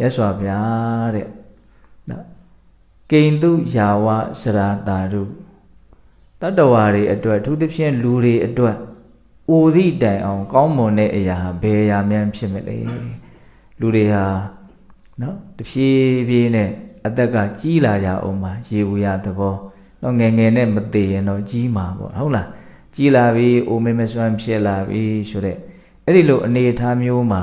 ရသော်ဗျာတဲ့နော်ကိန္တုယာဝစရာတာရုတတ္တဝါတွေအတွက်အထူးသဖြင့်လူတွေအတွက်အိုသည့်တိုင်အောင်ကောင်းမွန်တဲ့အရာဟာဘယ်အရာများဖြစ်မလဲလူတွေဟာနော်တဖြည်းဖြည်းနဲ့အသက်ကကြီးလာကြအောင်မှာရေဘူးရသဘောတော့ငယ်ငယ်နဲ့မသေးရင်တော့ကြီးမှာပေါ့ဟုတ်လားကြီးလာပြီအိုမေမစွမ်းဖြစ်လာပြီဆိုတဲ့အဲ့ဒီလိုအနေအထားမျိုးမှာ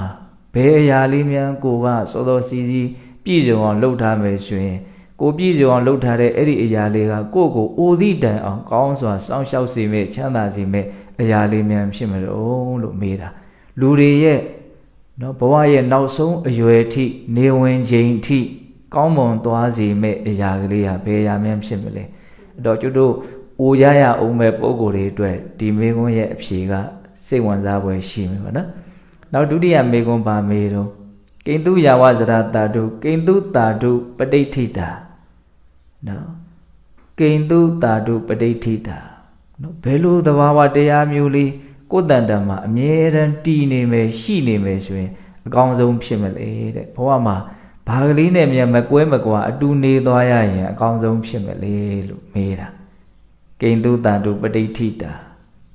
ဘယ်အရာလေးများကိုကစောစောစီးစီးပြည့်စုံအောင်လုပ်ထားမယ်ဆိုရင်ကိုပြည့်စုံအောင်လုပ်ထားတဲ့အဲ့ဒီအရာလေးကကိုယ့်ကိုအိုသည့်တိုင်အောင်ကောင်းစွာစောင့်ရှောက်စေမယ့်ချမ်းသာစေမယ့်အရာလေးများဖြစ်မလို့လို့မေးတာလူတွေရဲ့နော်ဘဝရဲ့နောက်ဆုံးအရွယ်ထိနေဝင်ချိန်ထိကောင်းမွန်သွားစေမယ့်အရာကလေးဟာဘယ်အရာများဖြစ်မလဲအဲ့တော့ကျွတ်တို့အိုရရအောင်မဲ့ပုံကိုယ်တွေအတွက်ဒီမေခွန်းရဲ့အဖြေကစိတ်ဝင်စားဖွယ်ရှိမှာပါနော် နောက်ဒုတိယမေခွန်းပါမေတော့ကိန္တုယာဝဇရာတာတုကိန္တုတာတုပဋိဋ္ဌိတာနော်ကိန္တုတာတုပဋိဋ္ဌိတာနော်ဘယ်လိုသဘာဝတရားမျိုးလေးကိုယ်တန်တန်မှာအမြဲတမ်းတည်နေမယ်ရှိနေမယ်ဆိုရင်အကောင်းဆုံးဖြစ်မလဲတဲ့ဘဝမှာဘာကလေးနဲ့မြန်မကွဲမကွာအတူနေသွားရရင်အကောင်းဆုံးဖြစ်မလဲလို့မေးတာကိန္တုတာတုပဋိဋ္ဌိတာ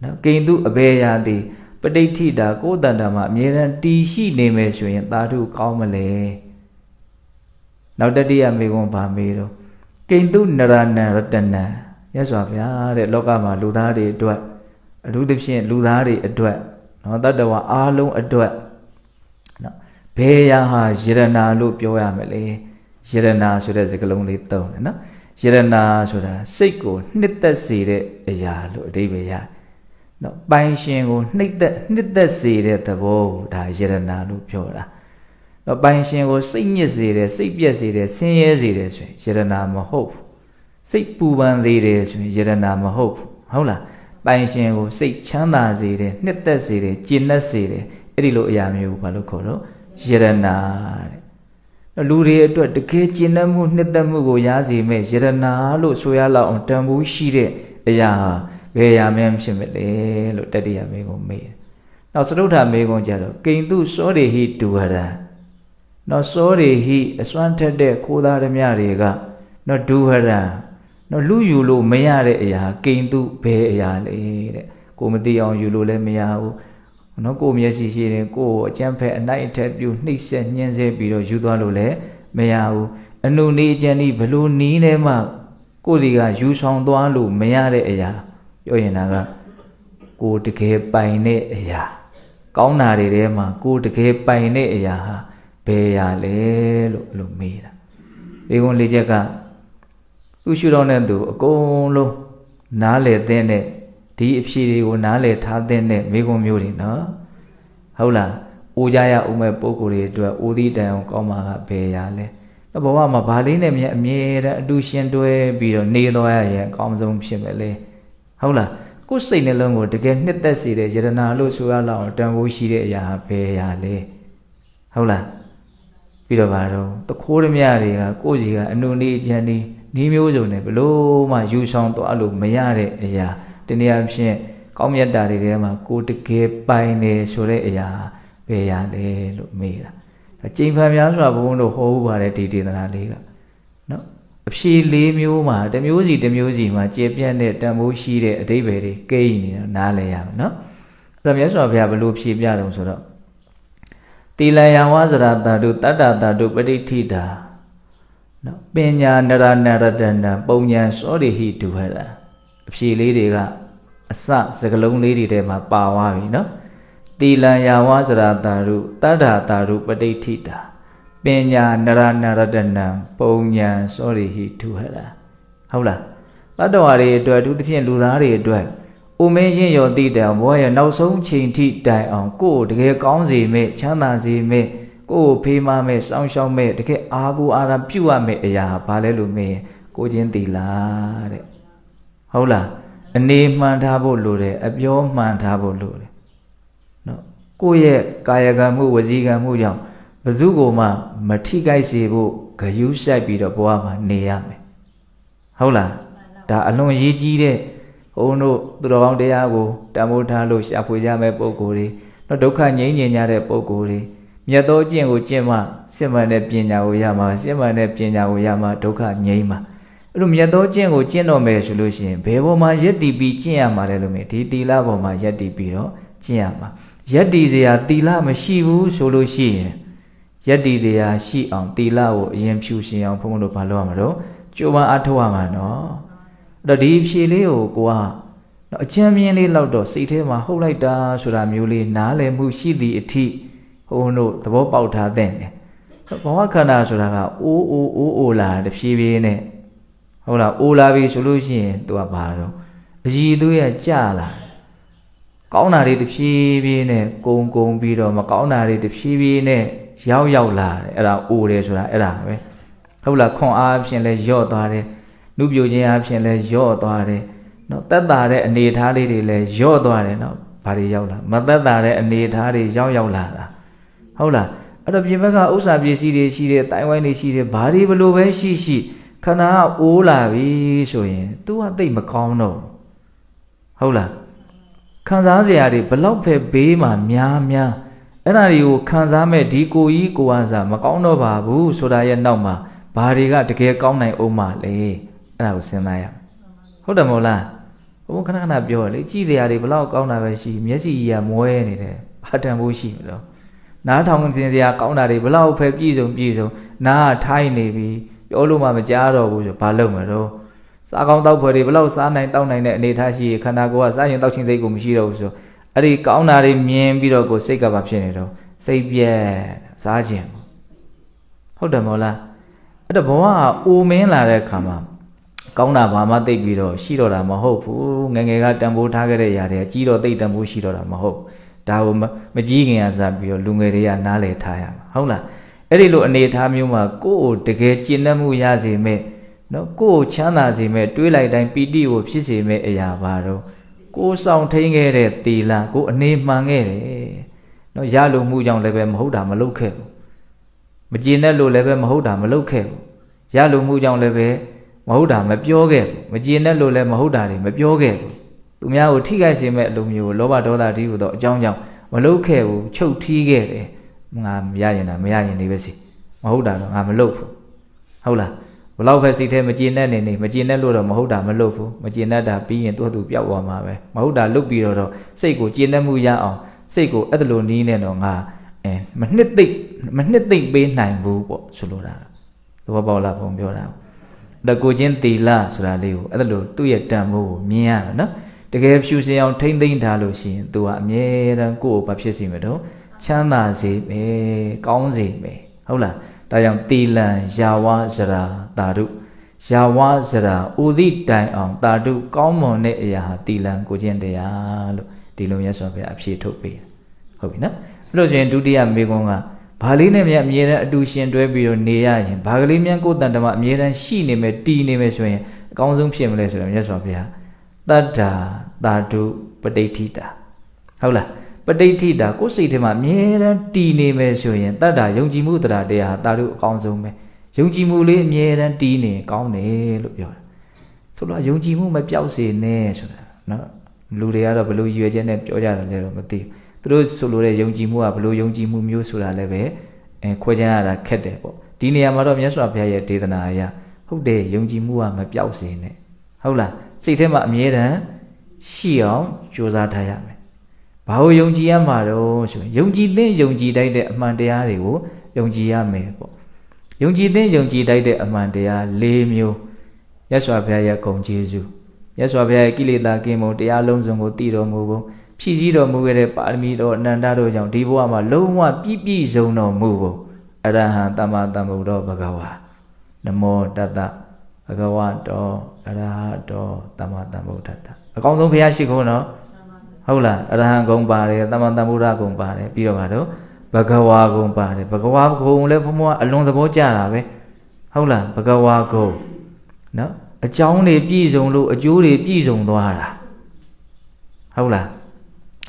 နော်ကိန္တုအဘေယာတိ ပဋိဋ္ဌိတာကိုယ်တန်တန်မှာအမြဲတမ်းတည်ရှိနေမယ်ဆိုရင်သာဓုကောင်းမလဲနောက်တတိယမေခွန်းဗာမေးတော့ကိန္တုနရဏရတနံရသော်ဗျာတဲ့လောကမှာလူသားတွေအတွက်အထူးသဖြင့်လူသားတွေအတွက်နော်တတ္တဝါအားလုံးအတွက်နော်ဘယ်ရာဟာယရနာလို့ပြောရမလဲယရနာဆိုတဲ့စကားလုံးလေးသုံးတယ်နော်ယရနာဆိုတာစိတ်ကိုနှစ်သက်စေတဲ့အရာလို့အဓိပ္ပာယ်ရတယ် နော်ပိုင်ရှင်ကိုနှိမ့်သက်နှစ်သက်စေတဲ့သဘောကိုဒါယရနာလို့ပြောတာနော်ပိုင်ရှင်ကိုစိတ်ညစ်စေတဲ့စိတ်ပြက်စေတဲ့ဆင်းရဲစေတဲ့ဆိုရင်ယရနာမဟုတ်ဘူးစိတ်ပူပန်သေးတယ်ဆိုရင်ယရနာမဟုတ်ဘူးဟုတ်လားပိုင်ရှင်ကိုစိတ်ချမ်းသာစေတယ်နှစ်သက်စေတယ်ကျဉ်တ်စေတယ်အဲ့ဒီလိုအရာမျိုးဘာလို့ခေါ်တော့ယရနာတဲ့လူတွေအတွက်တကယ်ကျဉ်တ်မှုနှစ်သက်မှုကိုရစေမဲ့ယရနာလို့ဆိုရလောက်အောင်တန်ဖိုးရှိတဲ့အရာဟာ ဘယ်အရာမှဖြစ်မလဲလို့တတိယမေကုံမေးတယ်။နောက်သရုဋ္ဌမေကုံကြတော့ကိန္တုစောရိဟိတူဟရံနော်စောရိဟိအစွမ်းထက်တဲ့ခိုးသားဓမြတွေကနော်ဒူဟရံနော်လူယူလို့မရတဲ့အရာကိန္တုဘယ်အရာလဲတဲ့ကိုမသိအောင်ယူလို့လည်းမရဘူးနော်ကိုမျက်စိရှိရင်ကိုအကျံဖက်အနိုင်အထက်ပြုနှိမ့်ဆက်ညှင်းဆဲပြီးတော့ယူသွားလို့လည်းမရဘူးအနုနေအကျန်ဒီဘလို့နီးနေမှကိုစီကယူဆောင်သွားလို့မရတဲ့အရာ ပြောရင်ဒါကကိုတကယ်ပိုင်တဲ့အရာ ကောင်းတာတွေထဲမှာကိုတကယ်ပိုင်တဲ့အရာဟာဘယ်အရာလဲလို့အဲ့လိုမေးတာဘေကုံလေးချက်ကသူ့ရှုတော်တဲ့သူအကုန်လုံးနားလေတဲ့နဲ့ဒီအဖြေတွေကိုနားလေထားတဲ့နဲ့မိကုံမျိုးတွေနော်ဟုတ်လားအိုကြရဦးမဲ့ပုံကိုယ်တွေအတွက်အိုသီးတန်အောင်ကောင်းမှာကဘယ်အရာလဲတော့ဘဝမှာဗာလေးနဲ့မြဲအမြဲတမ်းအတူရှင်တွဲပြီးတော့နေသွားရရင်အကောင်းဆုံးဖြစ်မယ်လေ ဟုတ်လားကိုယ်စိတ်နှလုံးကိုတကယ်နှစ်သက်စေတဲ့ယတနာလို့ဆိုရလောက်တန်ဖိုးရှိတဲ့အရာဘယ်အရာလဲဟုတ်လားပြီးတော့ဘာတော့တခိုးရမြတွေကကိုယ့်စီကအနုနေချမ်းဒီနီးမျိုးစုံနဲ့ဘလို့မှယူဆောင်သွားလို့မရတဲ့အရာတနည်းအားဖြင့်ကောင်းမြတ်တာတွေထဲမှာကိုယ်တကယ်ပိုင်နေဆိုတဲ့အရာဘယ်အရာလဲလို့မေးတာကျိန်ဖန်များစွာဘုန်းတို့ဟောဥပါတယ်ဒီဒေသနာလေးကနော် အဖြေလေးမျိုးမှာတစ်မျိုးစီတစ်မျိုးစီမှာကျေပြန့်တဲ့တန်ဖိုးရှိတဲ့အတိပ္ပယ်တွေကိန်းနေတာနားလည်ရမယ်နော်အဲ့တော့မြတ်စွာဘုရားဘလို့ဖြေပြတော့ဆိုတော့တိလယဝဇရတာတုတတ္တတာတုပဋိဋ္ဌိတာနော်ပညာနရနရတနာပုံညာစောရိဟိတုဟရအဖြေလေးတွေကအစစကလုံးလေးတွေထဲမှာပါသွားပြီနော်တိလယဝဇရတာတုတတ္တတာတုပဋိဋ္ဌိတာ ပညာနရနရတနံပုံညာစောရိဟိထုဟရဟုတ်လားတတ္တဝါတွေအတွက်အထူးသဖြင့်လူသားတွေအတွက်ဥမင်းရှင်ရောတိတံဘောရဲ့နောက်ဆုံးချိန်ထိတိုင်အောင်ကိုယ်တကယ်ကောင်းစေမဲ့ချမ်းသာစေမဲ့ကိုယ်ဖေးမမဲ့စောင်းရှောင်းမဲ့တကယ်အာကိုအာရပြုတ်ရမဲ့အရာဘာလဲလို့မေးရင်ကိုချင်းတီလာတဲ့ဟုတ်လားအနေမှန်ထားဖို့လိုတယ်အပြောမှန်ထားဖို့လိုတယ်နော်ကိုယ့်ရဲ့ကာယကံမှုဝစီကံမှုကြောင့် ဘယ်သူကိုမှမထိခိုက်စေဖို့ဂယုစိုက်ပြီးတော့ဘဝမှာနေရမယ်ဟုတ်လားဒါအလွန်ရေးကြီးတဲ့ဘုန်းတို့သူတော်ကောင်းတရားကိုတမိုးထားလို့ရှာဖွေကြမဲ့ပုံကိုယ်တွေတော့ဒုက္ခငြိမ်းငြိမ်ကြတဲ့ပုံကိုယ်တွေမြတ်သောကျင့်ကိုကျင့်မှစစ်မှန်တဲ့ပညာကိုရမှာစစ်မှန်တဲ့ပညာကိုရမှာဒုက္ခငြိမ်းမှာအဲ့လိုမြတ်သောကျင့်ကိုကျင့်တော့မယ်ဆိုလို့ရှိရင်ဘယ်ပေါ်မှာယက်တည်ပြီးကျင့်ရမှာလဲလို့မြင်ဒီတီလာပေါ်မှာယက်တည်ပြီးတော့ကျင့်ရမှာယက်တည်စရာတီလာမရှိဘူးဆိုလို့ရှိရင် ယက်တည်တရားရှိအောင်တီလာကိုအရင်ဖြူရှင်အောင်ဘုန်းဘုန်းတို့ဘာလုပ်ရမှာတော့ကြိုးပမ်းအားထုတ်ရမှာနော်အဲ့တော့ဒီဖြေလေးကိုကိုကနော်အချမ်းမြင်းလေးလောက်တော့စိတ်ထဲမှာဟုတ်လိုက်တာဆိုတာမျိုးလေးနားလည်မှုရှိသည့်အထိဘုန်းဘုန်းတို့သဘောပေါက်ထားတဲ့တယ်ဘဝခန္ဓာဆိုတာကအိုးအိုးအိုးအိုလာတဖြည်းဖြည်းနဲ့ဟုတ်လားအိုလာပြီဆိုလို့ရှိရင် तू ကဘာတော့အကြီးသူရဲ့ကြလာကောင်းတာတွေတဖြည်းဖြည်းနဲ့ကုံကုံပြီးတော့မကောင်းတာတွေတဖြည်းဖြည်းနဲ့ ရောက်ရောက်လာတယ်အဲ့ဒါအိုတယ်ဆိုတာအဲ့ဒါပဲဟုတ်လားခွန်အားဖြင့်လဲယော့သွားတယ်နှုပြိုခြင်းအားဖြင့်လဲယော့သွားတယ်နော်တက်တာတဲ့အနေအထားလေးတွေလဲယော့သွားတယ်နော်ဘာတွေရောက်လာမတက်တာတဲ့အနေအထားတွေရောက်ရောက်လာတာဟုတ်လားအဲ့တော့ပြင်ဘက်ကဥစ္စာပစ္စည်းတွေရှိတယ်တိုင်ဝိုင်းတွေရှိတယ်ဘာတွေဘလို့ပဲရှိရှိခန္ဓာကအိုးလာပြီဆိုရင် तू ကသိမကောင်းတော့ဟုတ်လားခံစားစရာတွေဘလောက်ပဲဘေးမှာများများ အဲ့ဒါတွေကိုခံစားမဲ့ဒီကိုကြီးကိုအားစားမကောင်းတော့ပါဘူးဆိုတာရဲ့နောက်မှာဘာတွေကတကယ်ကောင်းနိုင်အောင်မလဲအဲ့ဒါကိုစဉ်းစားရမယ်ဟုတ်တယ်မဟုတ်လားဘုံခဏခဏပြောလေကြည်တရားတွေဘလောက်ကောင်းတာပဲရှိမျက်စိကြီးကမွဲနေတယ်ဘာတန်ဖို့ရှိမလို့နားထောင်စင်စရာကောင်းတာတွေဘလောက်ပဲပြည့်စုံပြည့်စုံနားထိုင်းနေပြီပြောလို့မှမကြားတော့ဘူးဆိုဘာလုပ်မလို့စားကောင်းတောက်ဖွယ်တွေဘလောက်စားနိုင်တောက်နိုင်တဲ့အနေထားရှိခန္ဓာကိုယ်ကစားရင်တောက်ချင်းစိတ်ကိုမရှိတော့ဘူးဆို အဲ့ဒီကောင်းတာတွေမြင်ပြီးတော့ကိုယ်စိတ်ကဘာဖြစ်နေတော့စိတ်ပြက်စားခြင်းဟုတ်တယ်မဟုတ်လားအဲ့တော့ဘဝကအိုမင်းလာတဲ့အခါမှာကောင်းတာဘာမှသိပြီးတော့ရှိတော့တာမဟုတ်ဘူးငယ်ငယ်ကတန်ဖိုးထားခဲ့တဲ့ຢာတွေကြီးတော့သိတန်ဖိုးရှိတော့တာမဟုတ်ဒါကိုမကြီးခင်ကစားပြီးတော့လူငယ်တွေကနားလည်ထားရမှာဟုတ်လားအဲ့ဒီလိုအနေထားမျိုးမှာကိုယ့်ကိုတကယ်ကျင့်တတ်မှုရစေမဲ့နော်ကိုယ့်ကိုချမ်းသာစေမဲ့တွေးလိုက်တိုင်းပီတိကိုဖြစ်စေမဲ့အရာပါတော့ ကိုယ်ဆောင်ထိန်ခဲ့တဲ့တီလာကိုအနေမှန်ခဲ့တယ်နော်ရလို့မှုကြောင့်လည်းပဲမဟုတ်တာမလုပ်ခဲ့ဘူးမကျင်တဲ့လို့လည်းပဲမဟုတ်တာမလုပ်ခဲ့ဘူးရလို့မှုကြောင့်လည်းပဲမဟုတ်တာမပြောခဲ့ဘူးမကျင်တဲ့လို့လည်းမဟုတ်တာတွေမပြောခဲ့ဘူးသူများကိုထိခိုက်စေမဲ့အလိုမျိုးကိုလောဘဒေါသတိဟုသောအကြောင်းကြောင့်မလုပ်ခဲ့ဘူးချုပ်ထီးခဲ့တယ်ငါမရရင်တာမရရင်နေပဲစီမဟုတ်တာတော့ငါမလုပ်ဘူးဟုတ်လားဘ လောက်ပဲစိတ်ထဲမကျင်တဲ့နေနေမကျင်တဲ့လို့တော့မဟုတ်တာမလုပ်ဘူးမကျင်တတ်တာပြီးရင်သူ့သူပျောက်သွားမှာပဲမဟုတ်တာလုပ်ပြီးတော့စိတ်ကိုကျင်တတ်မှုရအောင်စိတ်ကိုအဲ့လိုနီးနေတော့ငါအဲမနှစ်သိမ့်မနှစ်သိမ့်ပေးနိုင်ဘူးပေါ့ဆိုလိုတာသဘောပေါက်လားဘုံပြောတာတကူချင်းတီလာဆိုတာလေးကိုအဲ့လိုသူ့ရဲ့တန်ဖိုးကိုမြင်ရမယ်နော်တကယ်ဖြူစင်အောင်ထိမ့်သိမ့်ထားလို့ရှိရင် तू ကအမြဲတမ်းကိုယ့်ကိုဘာဖြစ်စီမတော့ချမ်းသာစေမယ်ကောင်းစေမယ်ဟုတ်လား ဒါကြောင့်တီလံယာဝဇရာတာရုယာဝဇရာဥဒိတိုင်အောင်တာတုကောင်းမွန်တဲ့အရာဟာတီလံကိုချင်းတရားလို့ဒီလိုရဆိုပြအဖြေထုတ်ပေးဟုတ်ပြီနော်အဲ့လို့ဆိုရင်ဒုတိယမေကွန်းကဘာလေးနဲ့မြတ်အမြဲတမ်းအတူရှင်တွဲပြီးတော့နေရရင်ဘာကလေးမြန်ကိုယ်တန်တမအမြဲတမ်းရှိနေမယ်တည်နေမယ်ဆိုရင်အကောင်းဆုံးဖြစ်မလဲဆိုတော့မြတ်စွာဘုရားတတ္တာတာတုပဋိဋ္ဌိတာဟုတ်လား ပဋိဋ္ဌိတာကိုယ်စိတ်ထဲမှာအမြဲတမ်းတည်နေမယ်ဆိုရင်တတ္တာယုံကြည်မှုတရားတရားဟာတာတုအကောင်းဆုံးပဲယုံကြည်မှုလေးအမြဲတမ်းတည်နေကောင်းတယ်လို့ပြောတာဆိုတော့ယုံကြည်မှုမပြောက်စေနဲ့ဆိုတာနော်လူတွေကတော့ဘယ်လိုရွယ်ချက်နဲ့ပြောကြတယ်လဲတော့မသိဘူးသူတို့ဆိုလိုတဲ့ယုံကြည်မှုကဘယ်လိုယုံကြည်မှုမျိုးဆိုတာလည်းပဲအဲခွဲခြားရတာခက်တယ်ပေါ့ဒီနေရာမှာတော့မြတ်စွာဘုရားရဲ့ဒေသနာအရဟုတ်တယ်ယုံကြည်မှုကမပြောက်စေနဲ့ဟုတ်လားစိတ်ထဲမှာအမြဲတမ်းရှိအောင်ကြိုးစားထားရမယ် ဘာလို့ယုံကြည်ရမှာတော့ဆိုရင်ယုံကြည်သင့်ယုံကြည်တိုက်တဲ့အမှန်တရားတွေကိုယုံကြည်ရမယ်ပေါ့ယုံကြည်သင့်ယုံကြည်တိုက်တဲ့အမှန်တရား၄မျိုးရသော်ဘုရားရဲ့ဂုဏ်ကျေးဇူးရသော်ဘုရားရဲ့ကိလေသာကင်းမှုတရားလုံးစုံကိုတည်တော်မူဖို့ဖြည့်ဆည်းတော်မူခဲ့တဲ့ပါရမီတော်အနန္တတို့ကြောင့်ဒီဘဝမှာလုံးဝပြည့်ပြည့်စုံတော်မူဖို့အရဟံတမ္မာတမ္ဗုဒ္ဓဘဂဝါနမောတတဘဂဝတောအရဟတောတမ္မာတမ္ဗုဒ္ဓတအကောင်းဆုံးဘုရားရှိခိုးနော် ဟုတ်လားအရဟံဂုံပါတယ်တမ္မာတမ္ဗုဒ္ဓဂုံပါတယ်ပြီးတော့ကတော့ဘဂဝါဂုံပါတယ်ဘဂဝါဂုံလည်းဘုံကအလွန်သဘောကျတာပဲဟုတ်လားဘဂဝါဂုံနော်အကြောင်းတွေပြည့်စုံလို့အကျိုးတွေပြည့်စုံသွားတာဟုတ်လား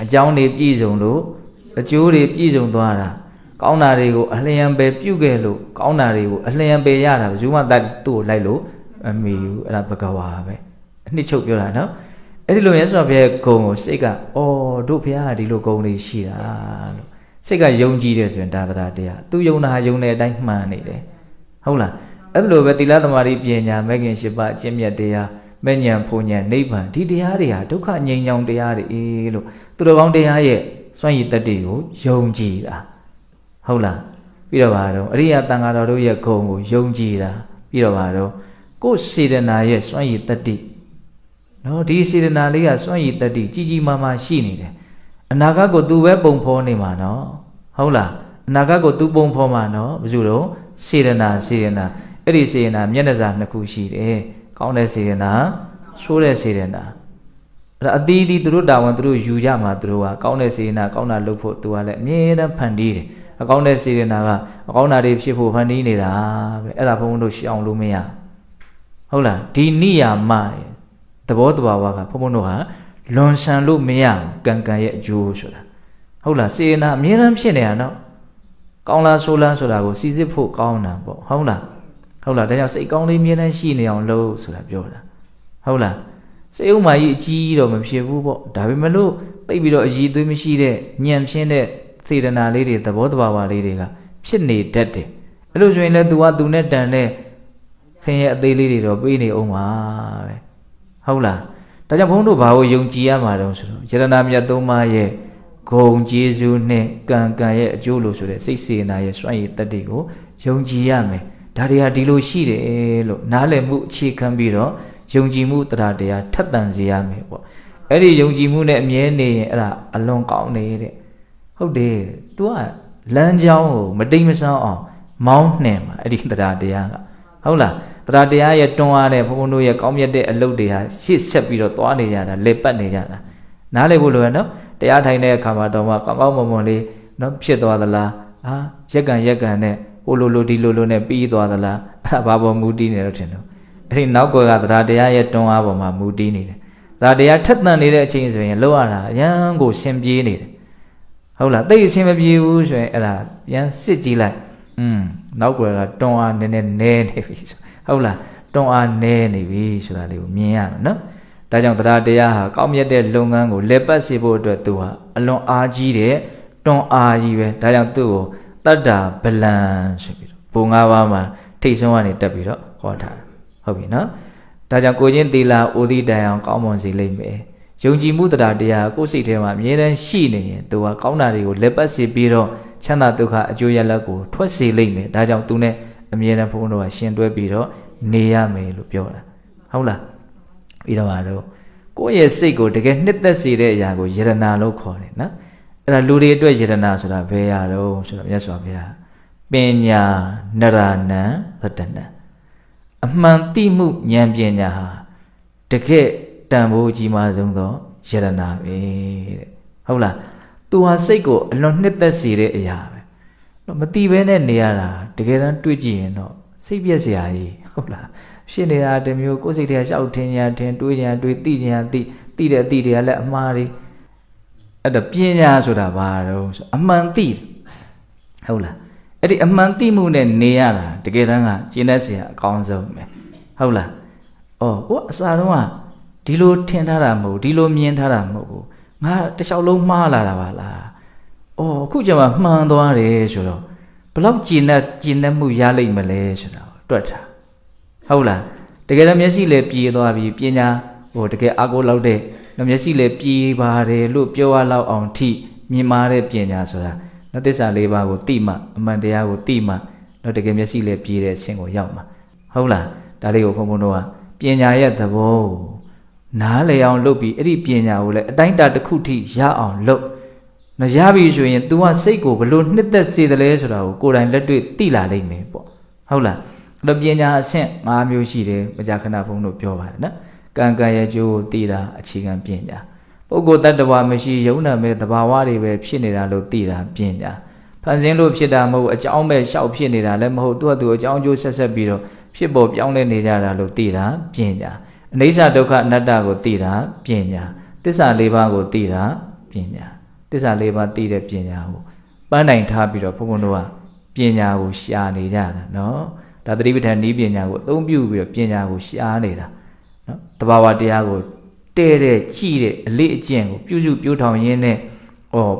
အကြောင်းတွေပြည့်စုံလို့အကျိုးတွေပြည့်စုံသွားတာကောင်းတာတွေကိုအလျံပယ်ပြုတ်ခဲ့လို့ကောင်းတာတွေကိုအလျံပယ်ရတာဘယ်သူမှတတ်သူ့ကိုလိုက်လို့အမေယူအဲ့ဒါဘဂဝါပဲအနှစ်ချုပ်ပြောတာနော် အဲ့ဒီလိုရဲဆိုတော့ဘုရားဂုံကိုစိတ်ကအော်တို့ဘုရားကဒီလိုဂုံလေးရှိတာလို့စိတ်ကယုံကြည်တယ်ဆိုရင်ဒါတရားတရားသူယုံတာဟာယုံတဲ့အတိုင်းမှန်နေတယ်ဟုတ်လားအဲ့လိုပဲသီလသမารိပညာမဲ့ခင်ရှိပါအကျင့်မြတ်တရားမဲ့ညာဖုန်ညာနိဗ္ဗာန်ဒီတရားတွေဟာဒုက္ခငြိမ်းချောင်းတရားတွေလို့သူတော်ကောင်းတရားရဲ့စွန့်ရည်တတ္တိကိုယုံကြည်တာဟုတ်လားပြီးတော့ပါတော့အရိယတန်ဃာတော်တို့ရဲ့ဂုဏ်ကိုယုံကြည်တာပြီးတော့ပါတော့ကိုယ်စေတနာရဲ့စွန့်ရည်တတ္တိ နော်ဒီစေတနာလေးကစွန့်ရည်တတ္တိကြီးကြီးမားမားရှိနေတယ်အနာဂတ်ကိုသူပဲပုံဖော်နေမှာနော်ဟုတ်လားအနာဂတ်ကိုသူပုံဖော်မှာနော်ဘယ်သူတော့စေတနာစေတနာအဲ့ဒီစေတနာမျက်နှာစာနှစ်ခုရှိတယ်ကောင်းတဲ့စေတနာဆိုးတဲ့စေတနာအဲ့ဒါအသီးသီးသူတို့တာဝန်သူတို့ယူကြမှာသူတို့ကကောင်းတဲ့စေတနာကောင်းတာလုပ်ဖို့သူကလည်းအမြဲတမ်းဖန်တီးတယ်အကောင်းတဲ့စေတနာကအကောင်းတာတွေဖြစ်ဖို့ဖန်တီးနေတာပဲအဲ့ဒါဘုန်းဘုန်းတို့ရှောင်လို့မရဟုတ်လားဒီနိယာမရဲ့ သဘောတဘာဝကဘုန်းဘုန်းတို့ဟာလွန်ဆန်လို့မရကံကံရဲ့အကျိုးဆိုတာဟုတ်လားစေတနာအမြဲတမ်းဖြစ်နေတာနော်ကောင်းလားဆိုးလားဆိုတာကိုစီစစ်ဖို့ကောင်းတာပေါ့ဟုတ်လားဟုတ်လားဒါကြောင့်စိတ်ကောင်းလေးအမြဲတမ်းရှိနေအောင်လုပ်ဆိုတာပြောတာဟုတ်လားစိတ်ဥမာကြီးအကြီးတော့မဖြစ်ဘူးပေါ့ဒါပေမဲ့လို့သိပြီးတော့အည်သွေးမရှိတဲ့ညံဖြင်းတဲ့စေတနာလေးတွေသဘောတဘာဝလေးတွေကဖြစ်နေတတ်တယ်အဲ့လိုဆိုရင်လည်း तू က तू နဲ့တန်တဲ့ဆင်းရဲအသေးလေးတွေတော့ပေးနေအောင်ပါပဲ ဟုတ်လားဒါကြောင့်ဘုန်းတို့ဘာကိုယုံကြည်ရမှာတုံးဆိုတော့ယရနာမြတ်သုံးပါးရဲ့ဂုံကျေးဇူးနဲ့ကံကံရဲ့အကျိုးလို့ဆိုတဲ့စိတ်စေနာရဲ့စွန့်ရည်တတ္တိကိုယုံကြည်ရမယ်ဒါတွေဟာဒီလိုရှိတယ်လို့နားလည်မှုအခြေခံပြီးတော့ယုံကြည်မှုတရားတရားထက်သန်စေရမယ်ပေါ့အဲ့ဒီယုံကြည်မှုနဲ့အမြဲနေရင်အဲ့ဒါအလွန်ကောင်းနေတဲ့ဟုတ်တယ် तू ကလမ်းကြောင်းကိုမတိမ်မဆောင်းအောင်မောင်းနှင်မှာအဲ့ဒီတရားတရားကဟုတ်လား တရားတရားရဲ့တွန်းအားတဲ့ဘုန်းဘုန်းတို့ရဲ့ကောင်းမြတ်တဲ့အလုပ်တွေဟာရှေ့ဆက်ပြီးတော့သွားနေကြတာလေပတ်နေကြတာနားလည်ဖို့လိုရနော်တရားထိုင်တဲ့အခါမှာတော့မှကောင်းကောင်းမွန်မွန်လေးနော်ဖြစ်သွားသလားဟာရက်ကန်ရက်ကန်နဲ့ဟိုလိုလိုဒီလိုလိုနဲ့ပြီးသွားသလားအဲ့ဒါဘာပေါ်မူတည်နေတော့ထင်တော့အဲ့ဒီနောက်ကွယ်ကတရားတရားရဲ့တွန်းအားပေါ်မှာမူတည်နေတယ်တရားတရားထက်သန်နေတဲ့အချိန်ဆိုရင်လောက်ရတာအရန်ကိုရှင်ပြေးနေတယ်ဟုတ်လားတိတ်အရှင်မပြေဘူးဆိုရင်အဲ့ဒါပြန်စစ်ကြည့်လိုက်อืมနောက်ကွယ်ကတွန်းအားနည်းနည်းနဲနေပြီ ဟုတ်လားတွန်းအားနဲနေပြီဆိုတာလေးကိုမြင်ရမယ်နော်ဒါကြောင့်တရားတရားဟာကောင်းမြတ်တဲ့လုပ်ငန်းကိုလက်ပတ်စေဖို့အတွက်သူဟာအလွန်အားကြီးတဲ့တွန်းအားကြီးပဲဒါကြောင့်သူ့ကိုတတ္တာဗလံဆိုပြီးတော့ဘုံ၅ပါးမှာထိတ်ဆုံးကနေတက်ပြီးတော့ဟောထားတာဟုတ်ပြီနော်ဒါကြောင့်ကိုချင်းသီလာအိုသီတိုင်အောင်ကောင်းမွန်စေလိမ့်မယ်ယုံကြည်မှုတရားတရားကိုယ်စိတ်ထဲမှာအမြဲတမ်းရှိနေရင်သူဟာကောင်းတာတွေကိုလက်ပတ်စေပြီးတော့ချမ်းသာဒုက္ခအကျိုးရလဒ်ကိုထွက်စေလိမ့်မယ်ဒါကြောင့်သူနဲ့ အမြဲတမ်းဘုန်းတော်ကရှင်တွဲပြီးတော့နေရမယ်လို့ပြောတာဟုတ်လားပြီးတော့ပါတော့ကိုယ့်ရဲ့စိတ်ကိုတကယ်နှစ်သက်စေတဲ့အရာကိုယရနာလို့ခေါ်တယ်နော်အဲ့ဒါလူတွေအတွက်ယရနာဆိုတာဘယ်ရာတော့ဆိုတော့မြတ်စွာဘုရားပညာနရဏံရတနံအမှန်တိမှုဉာဏ်ပညာဟာတကယ်တန်ဖိုးကြီးမားဆုံးသောယရနာပဲတဲ့ဟုတ်လားသူဟာစိတ်ကိုအလွန်နှစ်သက်စေတဲ့အရာပဲ တော့မတိဘဲနဲ့နေရတာတကယ်တမ်းတွေ့ကြည့်ရင်တော့စိတ်ပြက်စရာကြီးဟုတ်လားဖြစ်နေတာတမျိုးကိုယ်စိတ်ထဲရှောက်ထင်ညာထင်တွေးညာတွေးသိညာသိသိတဲ့အသိတွေကလည်းအမှားတွေအဲ့တော့ပညာဆိုတာဘာတော့ဆိုအမှန်သိဟုတ်လားအဲ့ဒီအမှန်သိမှုနဲ့နေရတာတကယ်တမ်းကကျင့်တတ်စရာအကောင်းဆုံးပဲဟုတ်လားအော်ကိုအစားတော့ကဒီလိုထင်ထားတာမဟုတ်ဒီလိုမြင်ထားတာမဟုတ်ဘူးငါတခြားလုံးမှားလာတာပါလား အော်အခုကျမှမှန်သွားတယ်ဆိုတော့ဘလောက်ကျင့်တတ်ကျင့်တတ်မှုရလိမ့်မလဲဆိုတာတွက်ထားဟုတ်လားတကယ်တော့မျက်စိလည်းပြေသွားပြီပညာဟိုတကယ်အာကိုလောက်တဲ့နော်မျက်စိလည်းပြေပါတယ်လို့ပြောရလောက်အောင်ထိမြင်မာတဲ့ပညာဆိုတာနော်သစ္စာလေးပါးကိုသိမှအမှန်တရားကိုသိမှနော်တကယ်မျက်စိလည်းပြေတဲ့အဆင့်ကိုရောက်မှာဟုတ်လားဒါလေးကိုဘုံဘုံတို့ကပညာရဲ့သဘောနားလည်အောင်လုပ်ပြီးအဲ့ဒီပညာကိုလည်းအတိုင်းတာတစ်ခုထိရအောင်လုပ် နော်ရပြီဆိုရင် तू ကစိတ်ကိုဘလို့နှစ်သက်စေတယ်လဲဆိုတာကိုကိုယ်တိုင်လက်တွေ့သိလာလိမ့်မယ်ပေါ့ဟုတ်လားအဲ့တော့ပညာအဆင့်၅မျိုးရှိတယ်မကြာခဏဘုန်းတို့ပြောပါတယ်နော်ကံကံရဲ့ကျိုးကိုသိတာအခြေခံပညာပုဂ္ဂိုလ်တ attva မရှိယုံနာမဲ့သဘာဝတွေပဲဖြစ်နေတာလို့သိတာပညာဖန်ဆင်းလို့ဖြစ်တာမဟုတ်အကြောင်းပဲရှောက်ဖြစ်နေတာလည်းမဟုတ်သူ့အတူအကြောင်းကျိုးဆက်ဆက်ပြီးတော့ဖြစ်ပေါ်ပြောင်းလဲနေကြတာလို့သိတာပညာအနိစ္စဒုက္ခအနတ္တကိုသိတာပညာသစ္စာလေးပါးကိုသိတာပညာ သစ္စာလေးပါးသိတဲ့ပညာကိုပန်းတိုင်ထားပြီးတော့ဘုန်းဘုန်းတို့ကပညာကိုရှာနေကြတာနော်ဒါသတိပဋ္ဌာန်ဤပညာကိုအသုံးပြုပြီးတော့ပညာကိုရှာနေတာနော်တဘာဝတရားကိုတဲ့တဲ့ကြည့်တဲ့အလေးအကျင့်ကိုပြုစုပြောထောင်ရင်းနဲ့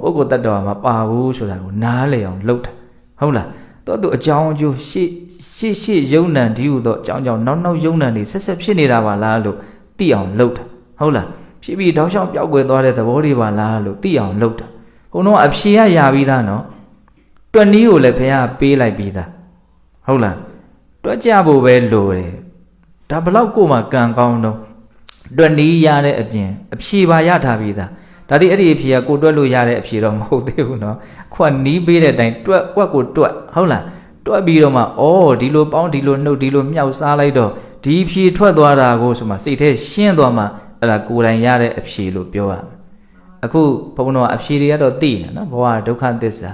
ပုဂ္ဂိုလ်တ attva မှာပါဘူးဆိုတာကိုနားလည်အောင်လုပ်တာဟုတ်လားတော့သူအကြောင်းအကျိုးရှေ့ရှေ့ရှေ့ယုံနံဒီဟုတော့အကြောင်းကြောင့်နောက်နောက်ယုံနံတွေဆက်ဆက်ဖြစ်နေတာပါလားလို့သိအောင်လုပ်တာဟုတ်လား ဖြစ်ပြီးတောက်လျှောက်ပျောက်ကွယ်သွားတဲ့သဘောတွေပါလားလို့သိအောင်လုပ်တာဘုံတော့အဖြေရရပြီးသားနော်တွက်နီးကိုလည်းဖះပေးလိုက်ပြီးသားဟုတ်လားတွက်ကြဖို့ပဲလိုတယ်ဒါဘလောက်ကိုမှကံကောင်းတော့တွက်နီးရတဲ့အပြင်အဖြေပါရထားပြီးသားဒါတိအဲ့ဒီအဖြေကကိုတွက်လို့ရတဲ့အဖြေတော့မဟုတ်သေးဘူးနော်ခွက်နီးပေးတဲ့အတိုင်းတွက်ကွက်ကိုတွက်ဟုတ်လားတွက်ပြီးတော့မှအော်ဒီလိုပေါင်းဒီလိုနှုတ်ဒီလိုမြောက်စားလိုက်တော့ဒီဖြေထွက်သွားတာကိုဆိုမှစိတ်ထဲရှင်းသွားမှ အဲ့ဒါကိုယ်တိုင်ရတဲ့အဖြေလို့ပြောရမယ်အခုဘုန်းဘုန်းကအဖြေတွေကတော့သိနေနော်ဘဝဒုက္ခသစ္စာ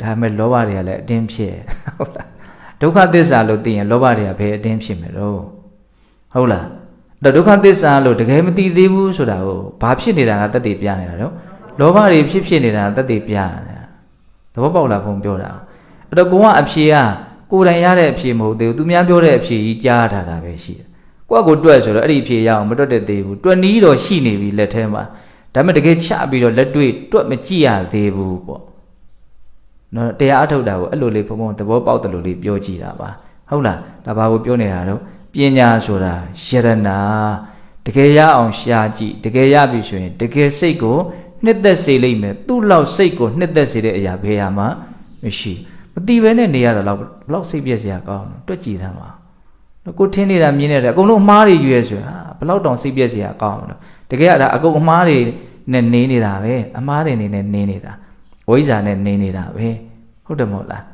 ဒါပေမဲ့လောဘတွေကလည်းအတင်းဖြစ်ဟုတ်လားဒုက္ခသစ္စာလို့သိရင်လောဘတွေကဘယ်အတင်းဖြစ်မလို့ဟုတ်လားတော့ဒုက္ခသစ္စာလို့တကယ်မသိသေးဘူးဆိုတာကိုဘာဖြစ်နေတာကတသက်ပြနေတာတော့လောဘတွေဖြစ်ဖြစ်နေတာတသက်ပြနေတာသဘောပေါက်လားဘုံပြောတာအဲ့တော့ကိုကအဖြေကကိုယ်တိုင်ရတဲ့အဖြေမဟုတ်သေးဘူးသူများပြောတဲ့အဖြေကြီးကြားထားတာပဲရှိတယ် ကိုကကိုတွက်ဆိုတော့အဲ့ဒီအဖြေရအောင်မတွက်တဲ့သေးဘူးတွက်နီးတော့ရှိနေပြီလက်ထဲမှာဒါပေမဲ့တကယ်ချပြီးတော့လက်တွေ့တွက်မကြည့်ရသေးဘူးပေါ့နော်တရားအထုတ်တာကိုအဲ့လိုလေးဘုံဘုံသဘောပေါက်တယ်လို့လေးပြောကြည့်တာပါဟုတ်လားဒါဘာကိုပြောနေတာတော့ပညာဆိုတာယရနာတကယ်ရအောင်ရှားကြည့်တကယ်ရပြီဆိုရင်တကယ်စိတ်ကိုနှစ်သက်စေလိမ့်မယ်သူ့လောက်စိတ်ကိုနှစ်သက်စေတဲ့အရာဘယ်ဟာမှမရှိမတိပဲနဲ့နေရတာတော့ဘလောက်စိတ်ပြည့်စရာကောင်းတယ်တွက်ကြည့်သမ်းပါ ကိုထင်းနေတာမြင်နေတယ်အကုန်လုံးအမားတွေယူရဲဆိုဟာဘလောက်တောင်စိတ်ပြည့်စရာကောင်းတယ်တကယ်ကဒါအကုန်အမားတွေနဲ့နေနေတာပဲအမားတွေနေနဲ့နေနေတာဝိဇ္ဇာနဲ့နေနေတာပဲဟုတ်တယ်မဟုတ်လား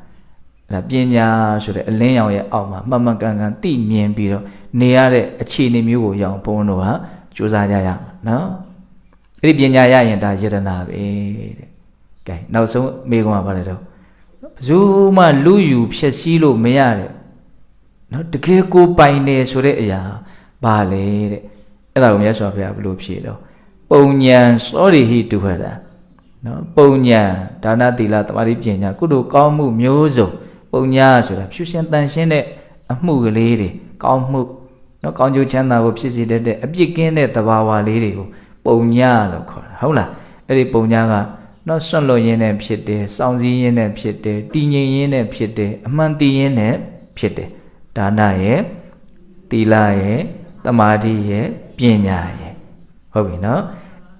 အဲ့ဒါပညာဆိုတဲ့အလင်းရောင်ရဲ့အောက်မှာမှန်မှန်ကန်ကန်သိမြင်ပြီးတော့နေရတဲ့အခြေအနေမျိုးကိုရအောင်ဘုန်းတို့ဟာစူးစမ်းကြရမှာနော်အဲ့ဒီပညာရရင်ဒါယတနာပဲတဲ့ကဲနောက်ဆုံးမေကွန်ကဘာလဲတော့ဘယ်သူမှလူယူဖြစ်စည်းလို့မရတဲ့ နော်တကယ်ကိုပိုင်နေဆိုတဲ့အရာဘာလဲတဲ့အဲ့ဒါကိုမြတ်စွာဘုရားဘယ်လိုဖြေတော့ပုံညာစောရိဟိတုဟတာနော်ပုံညာဒါနသီလသမာဓိပညာကုသိုလ်ကောင်းမှုမျိုးစုံပုံညာဆိုတာဖြူရှင်တန်ရှင်းတဲ့အမှုကလေးတွေကောင်းမှုနော်ကောင်းကျိုးချမ်းသာကိုဖြစ်စေတတ်တဲ့အပြစ်ကင်းတဲ့သဘာဝလေးတွေကိုပုံညာလို့ခေါ်တာဟုတ်လားအဲ့ဒီပုံညာကနော်ဆွန့်လွတ်ရင်းနဲ့ဖြစ်တယ်စောင့်စည်းရင်းနဲ့ဖြစ်တယ်တည်ငြိမ်ရင်းနဲ့ဖြစ်တယ်အမှန်တည်ရင်းနဲ့ဖြစ်တယ် ဒါနရဲ့သီလရဲ့တမာတိရဲ့ပညာရဲ့ဟုတ်ပြီနော်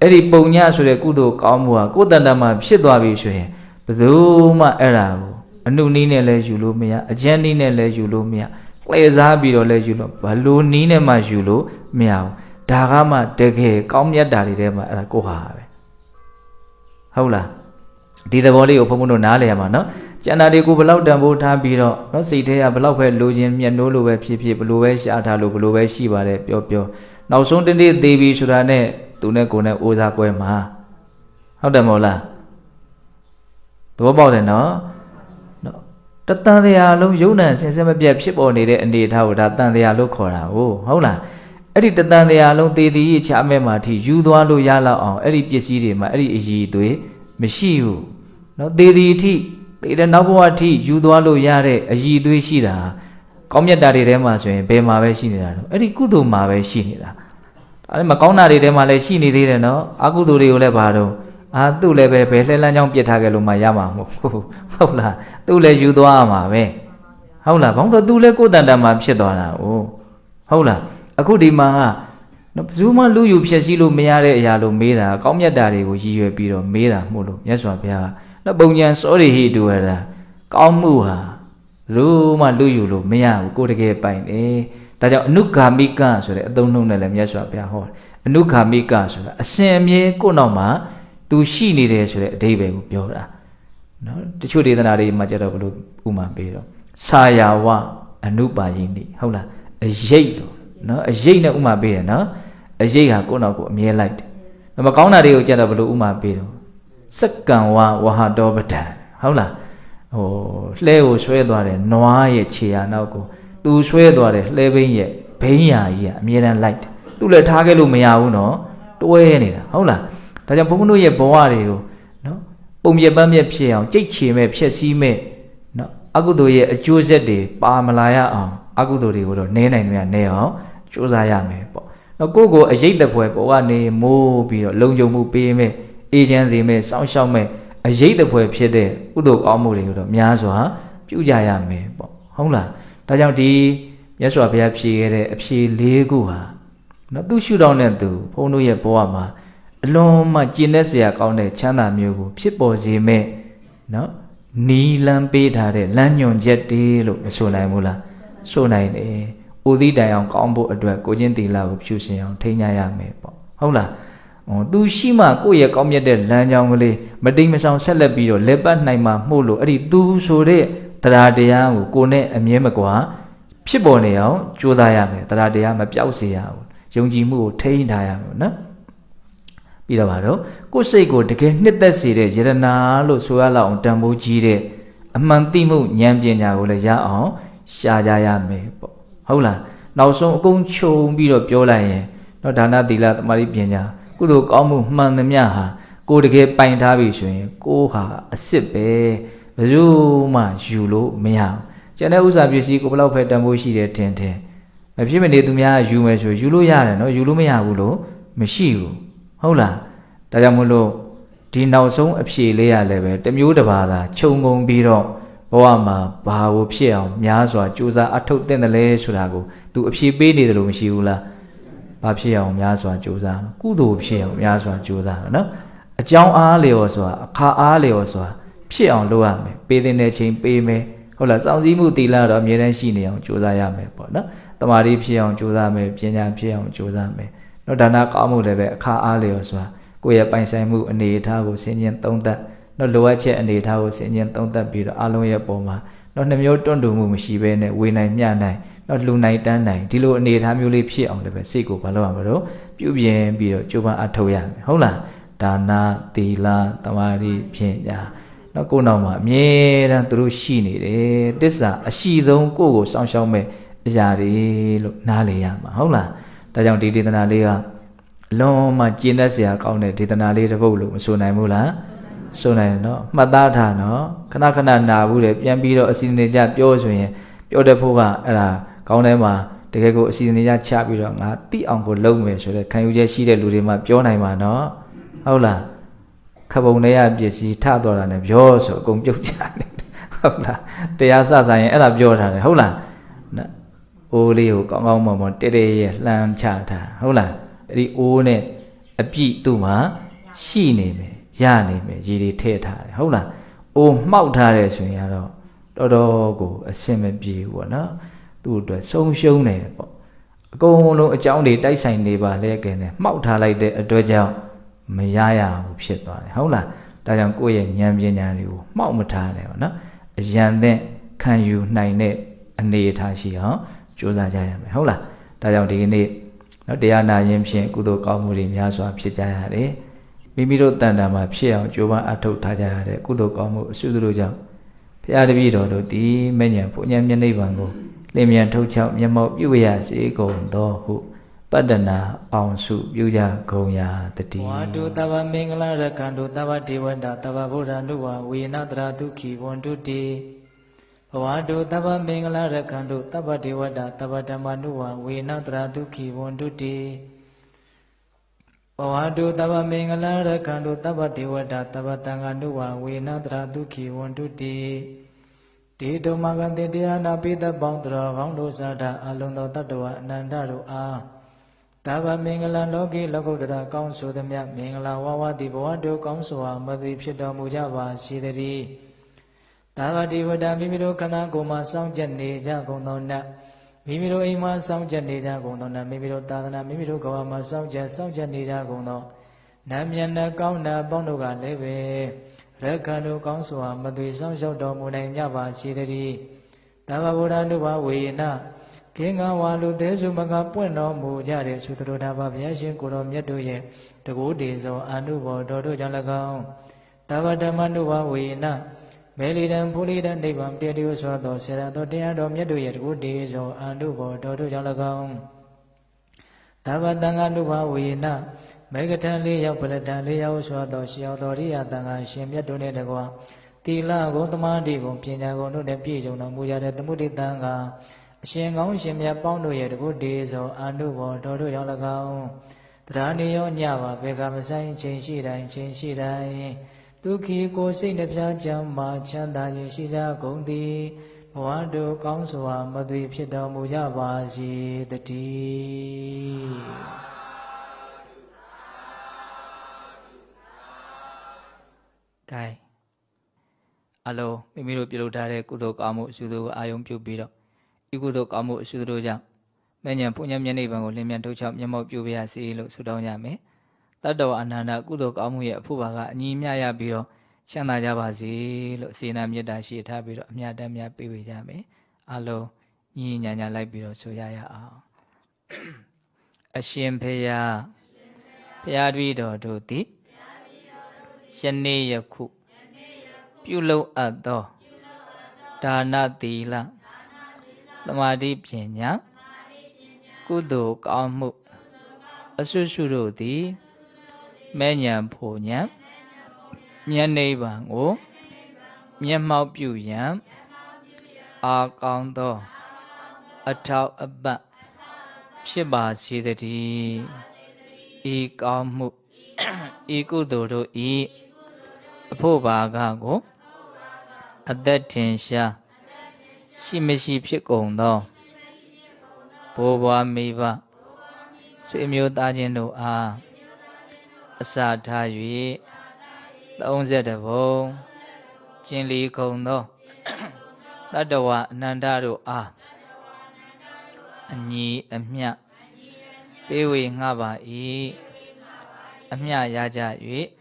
အဲ့ဒီပုံညာဆိုတဲ့ကုသိုလ်ကောင်းမှုဟာကိုယ်တန်တမှာဖြစ်သွားပြီဆိုရင်ဘယ်သူမှအဲ့ဒါကိုအနုနည်းနဲ့လည်းယူလို့မရအကျဉ်းနည်းနဲ့လည်းယူလို့မရလှည့်စားပြီးတော့လည်းယူလို့ဘလို့နည်းနဲ့မှယူလို့မရဘူးဒါကမှတကယ်ကောင်းမြတ်တာတွေထဲမှာအဲ့ဒါကိုဟာပဲဟုတ်လားဒီသဘောလေးကိုဘုံဘုံတို့နားလည်ရမှာနော် ကျန်တာတွေကိုဘလောက်တန်ဖိုးထားပြီးတော့နော်စိတ်ထဲကဘလောက်ပဲလိုချင်မြတ်နိုးလိုပဲဖြစ်ဖြစ်ဘလို့ပဲရှားထားလို့ဘလို့ပဲရှိပါတယ်ပြောပြောနောက်ဆုံးတနေ့သေးပြီဆိုတာနဲ့သူနဲ့ကိုယ်နဲ့အိုးစားပွဲမှာဟုတ်တယ်မဟုတ်လားသဘောပေါက်တယ်နော်နော်တတန်တရားလုံးယုံနံစင်စင်မပြတ်ဖြစ်ပေါ်နေတဲ့အနေအထားကိုဒါတန်တရားလို့ခေါ်တာဟုတ်ဟုတ်လားအဲ့ဒီတတန်တရားလုံးသေသည်ချားမဲ့မှာထိယူသွားလို့ရလောက်အောင်အဲ့ဒီပစ္စည်းတွေမှာအဲ့ဒီအည်သွေးမရှိဘူးနော်သေသည်အထိ သေတဲ့နောက်ဘဝအထိယူသွားလို့ရတဲ့အည်သွေးရှိတာကောင်းမြတ်တာတွေထဲမှာဆိုရင်ဘယ်မှာပဲရှိနေတာတော့အဲ့ဒီကုသိုလ်မှာပဲရှိနေတာအဲ့မကောင်းတာတွေထဲမှာလည်းရှိနေသေးတယ်နော်အကုသိုလ်တွေကိုလည်းဘာတော့အာသူ့လည်းပဲဘယ်လှဲလန်းချောင်းပြစ်ထားခဲ့လို့မှရမှာမဟုတ်ဘူးဟုတ်လားသူ့လည်းယူသွားရမှာပဲဟုတ်လားဘာလို့သူလည်းကိုယ်တန်တန်မှာဖြစ်သွားတာ哦ဟုတ်လားအခုဒီမှာကနော်ဘယ်သူမှလူယူဖြစ်စည်းလို့မရတဲ့အရာလို့မေးတာကောင်းမြတ်တာတွေကိုရည်ရွယ်ပြီးတော့မေးတာမို့လို့မြတ်စွာဘုရားက နော်ပုံညာစောရိဟိတူရတာကောင်းမှုဟာလို့မှလူယူလို့မရဘူးကိုယ်တကယ်ပိုင်တယ်ဒါကြောင့်အနုဂါမိကဆိုတဲ့အသုံးနှုန်းနဲ့လည်းမြတ်စွာဘုရားဟောတယ်အနုဂါမိကဆိုတာအစဉ်အမြဲကိုယ့်နောက်မှာသူရှိနေတယ်ဆိုတဲ့အဓိပ္ပာယ်ကိုပြောတာနော်တချို့ဒေသနာတွေမှာကျတော့ဘလို့ဥမာပေးတော့ဆာယာဝအနုပါယိနိဟုတ်လားအရိတ်လို့နော်အရိတ်နဲ့ဥမာပေးတယ်နော်အရိတ်ဟာကိုယ့်နောက်ကိုအမြဲလိုက်တယ်မကောင်းတာတွေကိုကျတော့ဘလို့ဥမာပေးတော့ စက္ကံဝဝဟတောပဒံဟုတ်လားဟိုလှဲကိုဆွဲသွားတယ်နွားရဲ့ခြေရာနောက်ကိုသူဆွဲသွားတယ်လှဲဘိန်းရဲ့ဘိန်းရာကြီးကအမြဲတမ်းလိုက်တယ်သူလည်းထားခဲ့လို့မရဘူးနော်တွဲနေတာဟုတ်လားဒါကြောင့်ဘုန်းဘုန်းတို့ရဲ့ဘဝတွေကိုနော်ပုံပြပန်းမြက်ဖြစ်အောင်ကြိတ်ချေမဲ့ဖြစ်စည်းမဲ့နော်အကုသိုလ်ရဲ့အကျိုးဆက်တွေပါမလာရအောင်အကုသိုလ်တွေကိုတော့နဲနိုင်မြနဲအောင်ကြိုးစားရမယ်ပေါ့နော်ကိုယ့်ကိုအရေးတပွဲဘဝနေမိုးပြီးတော့လုံခြုံမှုပေးမဲ့ အေဂျင့်စီမဲ့စောင့်ရှောက်မဲ့အရေးတပွဲဖြစ်တဲ့ကုသိုလ်ကောင်းမှုတွေကိုတော့များစွာပြုကြရမယ်ပေါ့ဟုတ်လားဒါကြောင့်ဒီမြတ်စွာဘုရားဖြေခဲ့တဲ့အဖြေ၄ခုဟာနော်သူရှုထောင့်နဲ့သူဘုန်းတို့ရဲ့ဘဝမှာအလွန်မှကျင့်တဲ့စရာကောင်းတဲ့ချမ်းသာမျိုးကိုဖြစ်ပေါ်စေမဲ့နော်နီလန်းပေးထားတဲ့လမ်းညွန်ချက်တေးလို့မဆိုနိုင်ဘူးလားဆိုနိုင်တယ်။ဦးသီးတိုင်အောင်ကောင်းဖို့အတွက်ကိုချင်းတီလာကိုဖြူစင်အောင်ထိန်းညာရမယ်ပေါ့ဟုတ်လား။ဟော သူရှိမှကိုယ့်ရဲ့ကောင်းမြတ်တဲ့လမ်းကြောင်းကလေးမတိမ်မဆောင်ဆက်လက်ပြီးတော့လက်ပတ်နိုင်မှာမှုလို့အဲ့ဒီသူဆိုတဲ့တရားတရားကိုကိုယ်နဲ့အမြဲမကွာဖြစ်ပေါ်နေအောင်ကြိုးစားရမယ်တရားတရားမပြောက်စေရဘူးယုံကြည်မှုကိုထိန်းထားရမယ်နော်ပြီးတော့ပါတော့ကိုယ်စိတ်ကိုတကယ်နှစ်သက်စေတဲ့ယရနာလို့ဆိုရလောက်အောင်တန်ဖိုးကြီးတဲ့အမှန်သိမှုဉာဏ်ပညာကိုလည်းရအောင်ရှားကြရမယ်ပေါ့ဟုတ်လားနောက်ဆုံးအကုန်ခြုံပြီးတော့ပြောလိုက်ရင်တော့ဒါနသီလသမာဓိပညာ ကုသိုလ်ကောင်းမှုမှန်သမျှဟာကိုယ်တကယ်ပိုင်ထားပြီဆိုရင်ကိုယ်ဟာအစ်စ်ပဲဘယ်သူမှယူလို့မရဘူးကျန်တဲ့ဥစ္စာပစ္စည်းကိုဘယ်လောက်ပဲတန်ဖိုးရှိတယ်ထင်ထင်မဖြစ်မနေသူများယူမယ်ဆိုယူလို့ရတယ်နော်ယူလို့မရဘူးလို့မရှိဘူးဟုတ်လားဒါကြောင့်မို့လို့ဒီနောက်ဆုံးအဖြေလေးရလည်းပဲတစ်မျိုးတစ်ပါးသာခြုံငုံပြီးတော့ဘဝမှာဘာကိုဖြစ်အောင်များစွာစူးစမ်းအထောက်တင်တယ်လဲဆိုတာကိုသူအဖြေပေးနေတယ်လို့မရှိဘူးလား ဘာဖြစ်အောင်များစွာစူးစမ်းကုသိုလ်ဖြစ်အောင်များစွာစူးစမ်းနော်အကြောင်းအားလျော်စွာအခါအားလျော်စွာဖြစ်အောင်လုပ်ရမယ်ပေးတဲ့ချိန်ပေးမယ်ဟုတ်လားစောင့်စည်းမှုတီလာတော့အမြဲတမ်းရှိနေအောင်ကြိုးစားရမယ်ပေါ့နော်တမာတိဖြစ်အောင်ကြိုးစားမယ်ပညာဖြစ်အောင်ကြိုးစားမယ်နော်ဒါနကောင်းမှုလည်းပဲအခါအားလျော်စွာကိုယ့်ရဲ့ပိုင်ဆိုင်မှုအနေအထားကိုဆင်ခြင်သုံးသပ်နော်လိုအပ်ချက်အနေအထားကိုဆင်ခြင်သုံးသပ်ပြီးတော့အလုံးရဲ့ပုံမှာနော်နှမျိုးတွန့်တူမှုမရှိဘဲနဲ့ဝေနိုင်မျှနိုင် နော်လှူနိုင်တန်းနိုင်ဒီလိုအနေအထားမျိုးလေးဖြစ်အောင်လည်းပဲစိတ်ကိုမလုပ်ရမလို့ပြုပြင်ပြီးတော့ကြိုးပမ်းအထောက်ရမယ်ဟုတ်လားဒါနသီလတမာတိပညာနော်ကိုယ်နောက်မှာအမြဲတမ်းသူတို့ရှိနေတယ်တစ္ဆာအရှိဆုံးကိုယ့်ကိုစောင့်ရှောက်မဲ့အရာတွေလို့နားလေရမှာဟုတ်လားဒါကြောင့်ဒီဒေသနာလေးကအလွန်မှကျင့်တတ်စရာကောင်းတဲ့ဒေသနာလေးတစ်ပုဒ်လို့မဆိုနိုင်ဘူးလားဆိုနိုင်တယ်နော်မှတ်သားထားနော်ခဏခဏနာဘူးတယ်ပြန်ပြီးတော့အစီအစဉ်ကြပြောဆိုရင် ပြောတဲ့ဖို့ကအဲ့ဒါ ကောင်းတယ်မှာတကယ်ကိုအစီအစဉ်ကြချပြီးတော့ငါတိအောင်ကိုလုပ်မယ်ဆိုတဲ့ခံယူချက်ရှိတဲ့လူတွေမှပြောနိုင်မှာနော်ဟုတ်လားခပုံထဲရပစ္စည်းထသွားတာနဲ့ပြောဆိုအကုန်ပြုတ်ကြတယ်ဟုတ်လားတရားစဆိုင်ရင်အဲ့ဒါပြောထားတယ်ဟုတ်လားနော်အိုးလေးကိုကောင်းကောင်းမွန်မွန်တဲတဲရဲ့လှမ်းချထားဟုတ်လားအဲ့ဒီအိုးနဲ့အပြည့်သူ့မှာရှိနေမယ်ရနေမယ်ရည်တွေထည့်ထားတယ်ဟုတ်လားအိုးမှောက်ထားတယ်ဆိုရင်ကတော့တော်တော်ကိုအဆင်မပြေဘူးပေါ့နော် သူ့အတွက်ဆုံးရှုံးတယ်ပေါ့အကုန်လုံးအကြောင်းတွေတိုက်ဆိုင်နေပါလေကဲနဲ့မှောက်ထားလိုက်တဲ့အတွက်ကြောင့်မရရဘူးဖြစ်သွားတယ်ဟုတ်လားဒါကြောင့်ကိုယ့်ရဲ့ဉာဏ်ပညာတွေကိုမှောက်မထားနဲ့ပေါ့နော်အယံတဲ့ခံယူနိုင်တဲ့အနေအထားရှိအောင်ကြိုးစားကြရမယ်ဟုတ်လားဒါကြောင့်ဒီကနေ့နော်တရားနာရင်ဖြင့်ကုသိုလ်ကောင်းမှုတွေများစွာဖြစ်ကြရတယ်မိမိတို့တန်တန်မှာဖြစ်အောင်ကြိုးပမ်းအထောက်ထားကြရတဲ့ကုသိုလ်ကောင်းမှုအစုစုတို့ကြောင့်ဘုရားတပည့်တော်တို့ဒီမဉ္ဇဉ်ဘုညံမျက်နှိပ်ပံကို လင်းမြန်ထုတ်ချောက်မျက်မှောက်ပြုရစေကုန်သောဟုပတ္တနာအောင်စုပြုကြကုန်ရာတတိဝါတုတဗ္ဗမင်္ဂလာရကံတုတဗ္ဗဒေဝတာတဗ္ဗဗုဒ္ဓနုဝဝေနတရာဒုခိဝန္တုတိဘဝတုတဗ္ဗမင်္ဂလာရကံတုတဗ္ဗဒေဝတာတဗ္ဗဓမ္မနုဝဝေနတရာဒုခိဝန္တုတိဘဝတုတဗ္ဗမင်္ဂလာရကံတုတဗ္ဗဒေဝတာတဗ္ဗတံဃာနုဝဝေနတရာဒုခိဝန္တုတိ ဒီတုမကတိတရားနာပိသပေါင်းတော်ကောင်းတို့စာတာအလုံးသောတတ္တဝအနန္တတို့အားတဗ္ဗမင်္ဂလာလောကီလောကုတ္တရာကောင်းဆိုသည်မြမင်္ဂလာဝဝတိဘဝတို့ကောင်းစွာမသိဖြစ်တော်မူကြပါစေတည်းတဗ္ဗတိဝတ္တမိမိတို့ခန္ဓာကိုယ်မှာစောင့်ကြနေကြကုန်သောနတ်မိမိတို့အိမ်မှာစောင့်ကြနေကြကုန်သောနတ်မိမိတို့သာသနာမိမိတို့ကဘာမှာစောင့်ကြစောင့်ကြနေကြကုန်သောနတ်မြတ်နဲ့ကောင်းတဲ့ပေါင်းတို့ကလည်းပဲ ရက္ခဏုကောင်းစွာမသွေဆောင်လျှောက်တော်မူနိုင်ကြပါစေတည်းတဗ္ဗဗုဒ္ဓနုဘဝေနကင်းကဝါလူသေးစုမကပွင့်တော်မူကြတဲ့သုတရတာဘဘုရားရှင်ကိုတော်မြတ်တို့ရဲ့တကူတေဇောအာနုဘောတော်တို့ကြောင့်၎င်းတဗ္ဗဓမ္မနုဘဝေနမေလီတံဖူလီတံနိဗ္ဗာန်တည်တည်ဆိုသောဆေရတော်တရားတော်မြတ်တို့ရဲ့တကူတေဇောအာနုဘောတော်တို့ကြောင့်၎င်းတဗ္ဗတံဃာနုဘဝေန မေဂထံလေးရောက်ပလတံလေးရောက်ဆိုသောရှေယောတော်ရိယတန်ခါရှင်မြတ်တို့နဲ့တကွာတိလကိုသမာဓိကိုပညာကိုတို့နဲ့ပြည့်စုံတော်မူရတဲ့သမုဒိတံခါအရှင်ကောင်းရှင်မြတ်ပေါင်းတို့ရဲ့တကုတေဇောအာနုဘောတော်တို့ရောက်၎င်းတရားနေရောညပါဘေကမဆိုင်ချိန်ရှိတိုင်းချိန်ရှိတိုင်းဒုက္ခိကိုယ်စိတ်နှပြချမ်းမာချမ်းသာခြင်းရှိကြကုန်သည်ဘဝတို့ကောင်းစွာမသွေဖြစ်တော်မူကြပါစေတည်း ကဲအလုံးမိမိတို့ပြုလုပ်ထားတဲ့ကုသိုလ်ကောင်းမှုအကျိုးကိုအာယုံပြုပြီးတော့ဤကုသိုလ်ကောင်းမှုအကျိုးတို့ကြောင့်မဉ္ဇဉ်ပုညံမျက်နှိပ်ပံကိုလင်းမြန်ထုတ်ချောက်မျက်မှောက်ပြုပါရစေလို့ဆုတောင်းကြမယ်တတ္တဝအနန္တကုသိုလ်ကောင်းမှုရဲ့အဖို့ပါကအညီမျှရပြီးတော့ချမ်းသာကြပါစေလို့စေနာမေတ္တာရှိထားပြီးတော့အမြတ်တမ်းများပေးဝေကြမယ်အလုံးညီညာညာလိုက်ပြီးတော့ဆိုရရအောင်အရှင်ဖေယဖရာတပည့်တော်တို့သည် ယနေ့ယခုပြုလုပ်အပ်သောဒါနသီလသမာဓိပညာကုသိုလ်ကောင်းမှုအဆွတ်ဆွတို့သည်မဲ့ညာဖို့ညာမျက်နှိဗ္ဗာန်ကိုမျက်မှောက်ပြုရန်အာကောင်းသော အထောက်အပံ့ဖြစ်ပါစေတည်းဤကောင်းမှုဤကုသိုလ်တို့ဤ အဖို့ဘာကကိုအသက်ထင်ရှားရှိမရှိဖြစ်ကုန်သောဘိုးဘွားမိဘဆွေမျိုးသားချင်းတို့အားအစာထား၍30ဘုံကျင်လီခုံသောတတ္တဝအနန္တတို့အားအညီအမျှပေးဝေငှပါ၏အမျှရကြ၍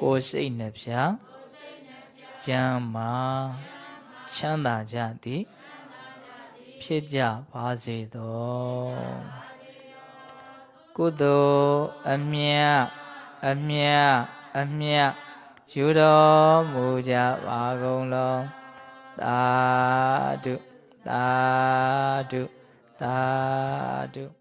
ကိုယ်စိတ်နှဖျားကျမ်းမာချမ်းသာကြသည်ဖြစ်ကြပါစေသောကုသိုလ်အမြတ်အမြတ်အမြတ်ယူတော်မူကြပါကုန်လောသာဓုသာဓုသာဓု